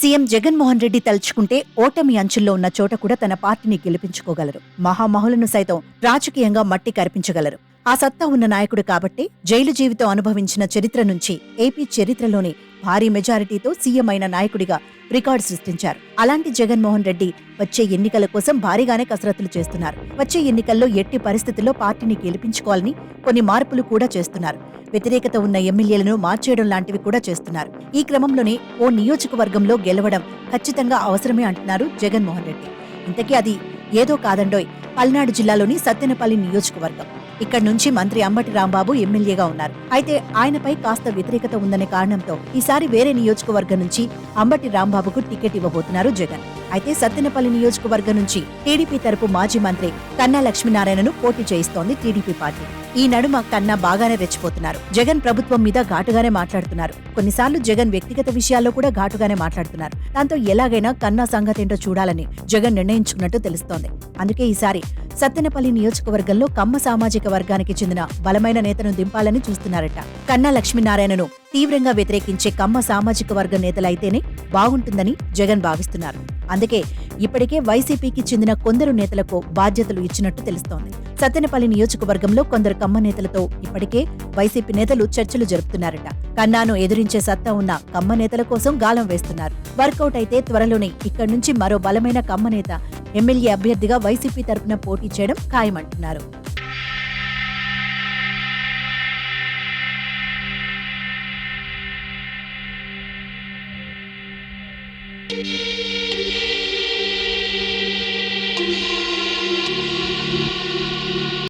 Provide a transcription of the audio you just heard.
CM Jaganmohan Reddy తలుచుకుంటే ఓటమి అంచుల్లో ఉన్న చోట కూడా తన పార్టీని గెలిపించుకోగలరు. మహామహులను సైతం రాజకీయంగా మట్టి కరిపించగలరు. ఆ సత్తా ఉన్న నాయకుడు కాబట్టి జైలు జీవితం అనుభవించిన చరిత్ర నుంచి ఏపీ చరిత్రలోని భారీ మెజారిటీతో సీఎం అయిన నాయకుడిగా రికార్డు సృష్టించారు. అలాంటి జగన్మోహన్ రెడ్డి వచ్చే ఎన్నికల కోసం భారీగానే కసరత్తులు చేస్తున్నారు. వచ్చే ఎన్నికల్లో ఎట్టి పరిస్థితుల్లో పార్టీని గెలిపించుకోవాలని కొన్ని మార్పులు కూడా చేస్తున్నారు. వ్యతిరేకత ఉన్న ఎమ్మెల్యేలను మార్చేయడం లాంటివి కూడా చేస్తున్నారు. ఈ క్రమంలోనే ఓ నియోజకవర్గంలో గెలవడం ఖచ్చితంగా అవసరమే అంటున్నారు జగన్మోహన్ రెడ్డి. ఇంతకీ అది ఏదో కాదండోయ్. పల్నాడు జిల్లాలోని సత్తెనపల్లి నియోజకవర్గం. ఇక్కడ నుంచి మంత్రి అంబటి రాంబాబు ఎమ్మెల్యేగా ఉన్నారు. అయితే ఆయనపై కాస్త వ్యతిరేకత ఉందనే కారణంతో ఈసారి వేరే నియోజకవర్గం నుంచి అంబటి రాంబాబుకు టికెట్ ఇవ్వబోతున్నారు జగన్. అయితే సత్తెనపల్లి నియోజకవర్గం నుంచి టీడీపీ తరపు మాజీ మంత్రి కన్నా లక్ష్మీనారాయణను పోటీ చేయిస్తోంది టీడీపీ పార్టీ. ఈ నడుమ కన్నా బాగానే రెచ్చిపోతున్నారు. జగన్ ప్రభుత్వం మీద ఘాటుగానే మాట్లాడుతున్నారు. కొన్నిసార్లు జగన్ వ్యక్తిగత విషయాల్లో కూడా ఘాటుగానే మాట్లాడుతున్నారు. దాంతో ఎలాగైనా కన్నా సంగతేంటో చూడాలని జగన్ నిర్ణయించుకున్నట్టు తెలుస్తోంది. అందుకే ఈసారి సత్తెనపల్లి నియోజకవర్గంలో కమ్మ సామాజిక వర్గానికి చెందిన బలమైన నేతను దింపాలని చూస్తున్నారట. కన్నా లక్ష్మీనారాయణను తీవ్రంగా వ్యతిరేకించే కమ్మ సామాజిక వర్గ నేతలైతేనే బాగుంటుందని జగన్ భావిస్తున్నారు. అందుకే ఇప్పటికే వైసీపీకి చెందిన కొందరు నేతలకు బాధ్యతలు ఇచ్చినట్టు తెలుస్తోంది. సత్తెనపల్లి నియోజకవర్గంలో కొందరు కమ్మ నేతలతో ఇప్పటికే వైసీపీ నేతలు చర్చలు జరుపుతున్నారట. కన్నాను ఎదిరించే సత్తా ఉన్న కమ్మ నేతల కోసం గాలం వేస్తున్నారు. వర్కౌట్ అయితే త్వరలోనే ఇక్కడి నుంచి మరో బలమైన కమ్మ నేత ఎమ్మెల్యే అభ్యర్థిగా వైసీపీ తరపున పోటీ చేయడం ఖాయమంటున్నారు. Música